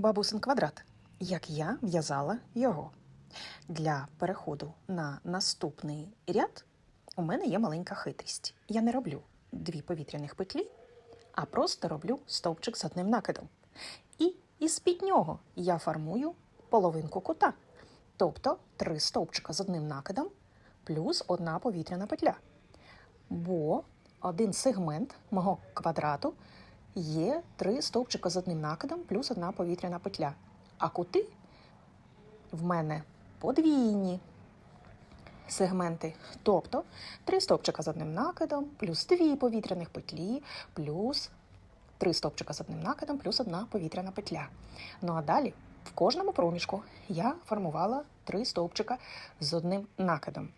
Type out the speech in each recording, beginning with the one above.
бабусин квадрат, як я в'язала його. Для переходу на наступний ряд у мене є маленька хитрість. Я не роблю дві повітряних петлі, а просто роблю стовпчик з одним накидом. І із-під нього я формую половинку кута, тобто три стовпчика з одним накидом плюс одна повітряна петля. Бо один сегмент мого квадрату є три стовпчика з одним накидом плюс одна повітряна петля. А кути в мене подвійні сегменти. Тобто три стовпчика з одним накидом, плюс дві повітряних петлі, плюс три стовпчика з одним накидом, плюс одна повітряна петля. Ну а далі в кожному проміжку я формувала три стовпчика з одним накидом.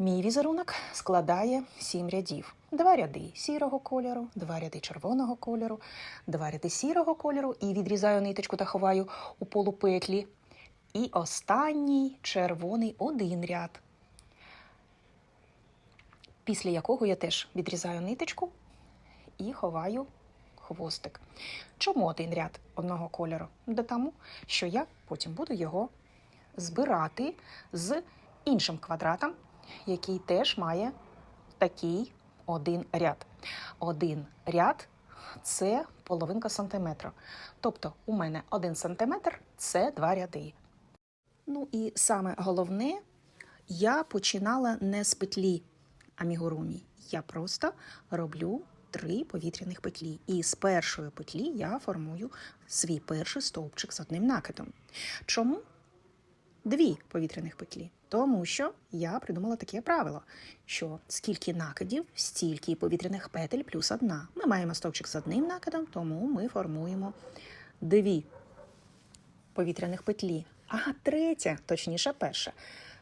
Мій візерунок складає сім рядів. Два ряди сірого кольору, два ряди червоного кольору, два ряди сірого кольору і відрізаю ниточку та ховаю у полупетлі. І останній червоний один ряд, після якого я теж відрізаю ниточку і ховаю хвостик. Чому один ряд одного кольору? Да тому, що я потім буду його збирати з іншим квадратом, який теж має такий один ряд. Один ряд це половинка сантиметра. Тобто у мене один сантиметр це два ряди. Ну і саме головне, я починала не з петлі амігурумі. Я просто роблю три повітряних петлі. І з першої петлі я формую свій перший стовпчик з одним накидом. Чому? Дві повітряних петлі. Тому що я придумала таке правило, що скільки накидів, стільки повітряних петель плюс одна. Ми маємо стовпчик з одним накидом, тому ми формуємо дві повітряних петлі. А третя, точніше, перша,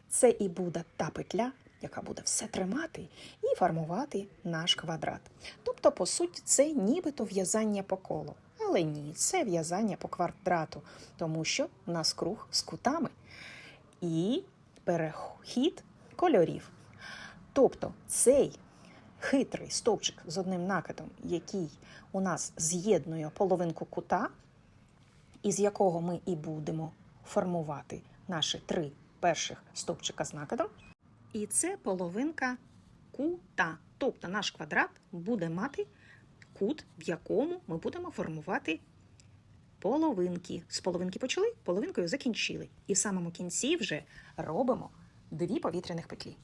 це і буде та петля, яка буде все тримати і формувати наш квадрат. Тобто, по суті, це нібито в'язання по колу. Але ні, це в'язання по квадрату, тому що у нас круг з кутами і перехід кольорів. Тобто цей хитрий стовпчик з одним накидом, який у нас з'єднує половинку кута, із якого ми і будемо формувати наші три перших стовпчика з накидом. І це половинка кута. Тобто наш квадрат буде мати кут, в якому ми будемо формувати половинки. З половинки почали, половинкою закінчили. І в самому кінці вже робимо дві повітряних петлі.